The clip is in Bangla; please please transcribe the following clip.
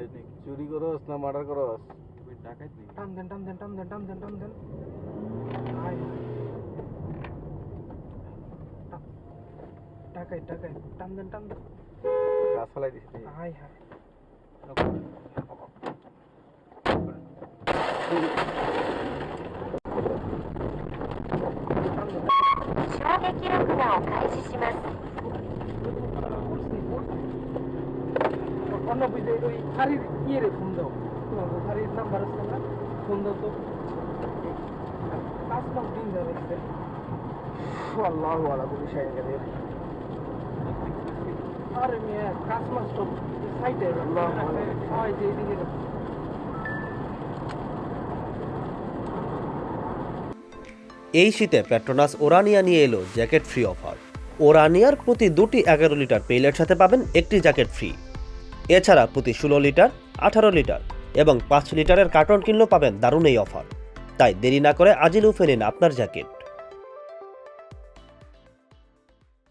চুরি করস না মার্ডার করস তুমি ডাকাইত নাকি টান দেন টান দেন টান দেন টান দেন টান দেন আয় টা- টাকাই টাকাই টান দেন টান দেন গাছ ফেলাই দিস হাই হাই টান দেন 衝撃録画を開始します অন্য বুঝে ওই শাড়ির ইয়ে রে ফোন দাও। শাড়ির নাম্বার আছে না? ফোন দাও তো। পাঁচ পাঁচ দিন ধরে আছে। আল্লাহ আলা কাদির। আরে মিয়া কাজ মাস তো সাইডে আল্লাহ আল্লাহ। হয় যে এদিকে এই শীতে পেট্রোনাস ওরানিয়া নিয়ে এলো জ্যাকেট ফ্রি অফার ওরানিয়ার প্রতি দুটি এগারো লিটার পেইলের সাথে পাবেন একটি জ্যাকেট ফ্রি এছাড়া প্রতি ষোলো লিটার, আঠারো লিটার এবং পাঁচ লিটারের কার্টন কিনলেও পাবেন দারুণ এই অফার। তাই দেরি না করে আজই ফেলেন আপনার জ্যাকেট।